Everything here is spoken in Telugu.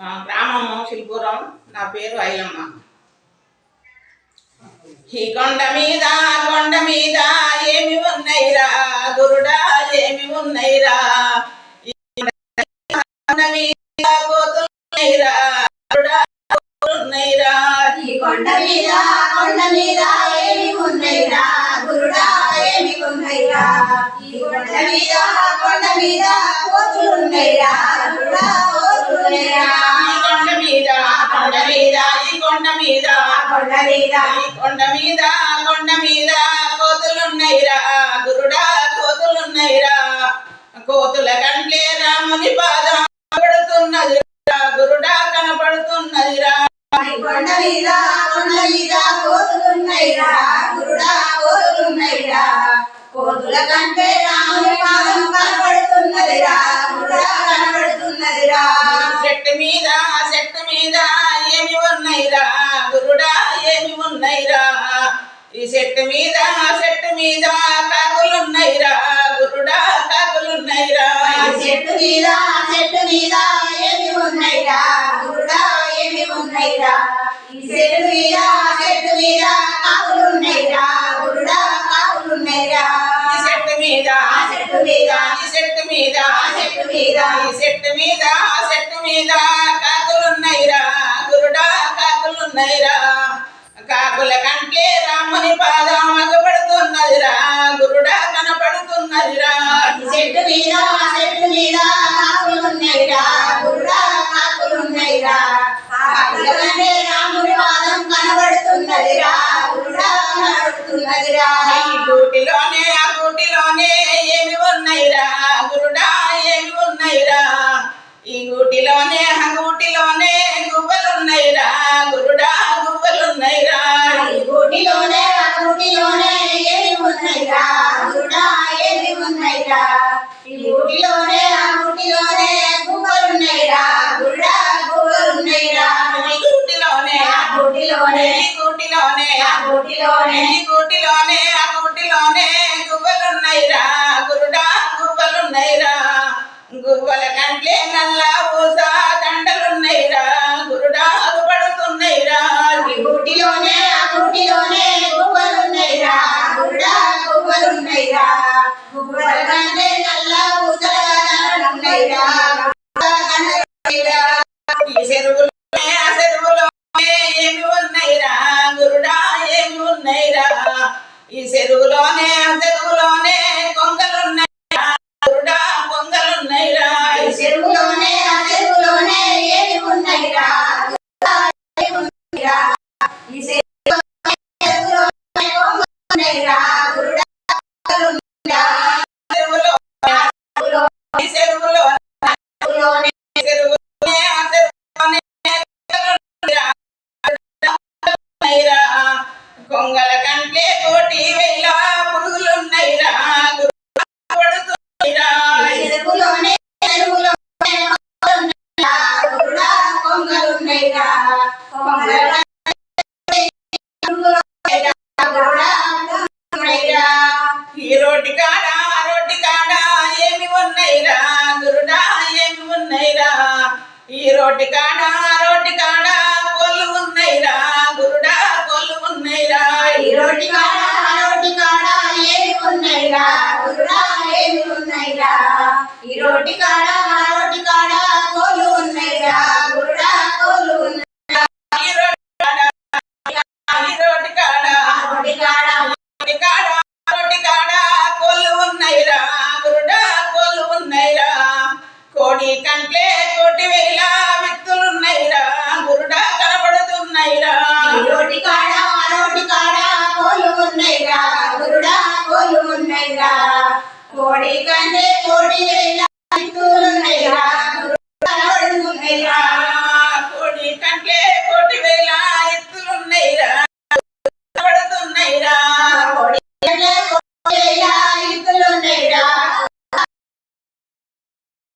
మా గ్రామము శిల్పురం. నా పేరు ఐలమ్మ. ఈ కొండ మీద కొండ మీద ఏమి ఉన్నాయిరా? గురుడా ఏమి ఉన్నాయిరా? ఈ కొండ మీద కోతులున్నాయిరా? గురుడా కోతులున్నాయిరా? ఈ కొండ మీద కొండ మీద ఏమి ఉన్నాయిరా? గురుడా ఏమి ఉన్నాయిరా? ఈ కొండ మీద కొండ మీద కోతులున్నాయిరా? గురుడా కోతులున్నాయిరా? కొండ మీద ఈ కొండ మీద కొండ మీద ఈ కొండ మీద కొండ మీద కోతులున్నాయిరా గురుడా కోతులున్నాయిరా. కోతుల కంటే రాముని పాదం కనబడుతున్నదిరా గురుడా కనబడుతున్నదిరా. ఈ కొండ మీద కొండ మీద కోతులున్నాయిరా గురుడా కోతులున్నాయిరా. కోతుల కంటే రాముని పాదం కనబడుతున్నదిరా గురుడా ఉన్నాయిరా ఈ చెట్టు మీద చెట్టు మీద కాకులున్నాయిరా. గురుడా కాకులున్నాయిరా. ఈ చెట్టు మీద చెట్టు మీద ఏమి ఉన్నాయిరా? గురుడా ఏమి ఉన్నాయిరా? ఈ చెట్టు మీద చెట్టు మీద కాకులు ఉన్నాయిరా గురుడా కాకులు ఉన్నాయిరా ఈ చెట్టు మీద ఆ చెట్టు మీద ఈ చెట్టు మీద ఆ చెట్టు మీద ఈ చెట్టు మీద ఆ చెట్టు మీద కాకులున్నాయిరా. గురుడా కాకులున్నాయిరా. కాకుల కంటే రాముని పాదం మగపడుతున్నదిరా గురుడా కనపడుతున్నదిరా. చెట్టు మీద చెట్టు మీద కాకులు ఉన్నాయిరా గురుడా కాకులు ఉన్నాయిరా కాకుల కంటే రాముడి పాదం కనబడుతున్నదిరా గురుడా కనబడుతున్నదిరా. ఈ గూటిలోనే ఆ గూటిలోనే ఏమి ఉన్నాయిరా గురుడా ఏమి ఉన్నాయిరా. ఈ గూటిలోనే ఆ గూటిలోనే ఉన్నాయిరా ఈ గూటిలోనే ఆ గూటిలోనే గువ్వలున్నాయిరా గురుడా గువ్వలున్నాయిరా ఈ గూటిలోనే ఆ గూటిలోనే ఈ గూటిలోనే ఆ గూటిలోనే ఈ గూటిలోనే ఆ గూటిలోనే గువ్వలున్నాయిరా గురుడా గువ్వలున్నాయిరా గువ్వల కంటే నల్ల ఊస దండలున్నాయిరా గురుడా పడుతున్నాయిరా ఈ గూటిలోనే ఆ గూటిలోనే ఈ రోడ్డు కాడ ఆ రోడ్డు కాడ ఏమి ఉన్నాయిరా? గురుడా ఏమి ఉన్నాయిరా? ఈ రోడ్డు కాడ ఆ రోడ్డు కాడ కోళ్ళు ఉన్నాయిరా గురుడా కోళ్ళు ఉన్నాయిరా ఈ రోటి కాడా ఆ రోటి కాడ ఏమి ఉన్నాయిరా? గురుడా ఏమి ఉన్నాయిరా ఈ రోటి కాడా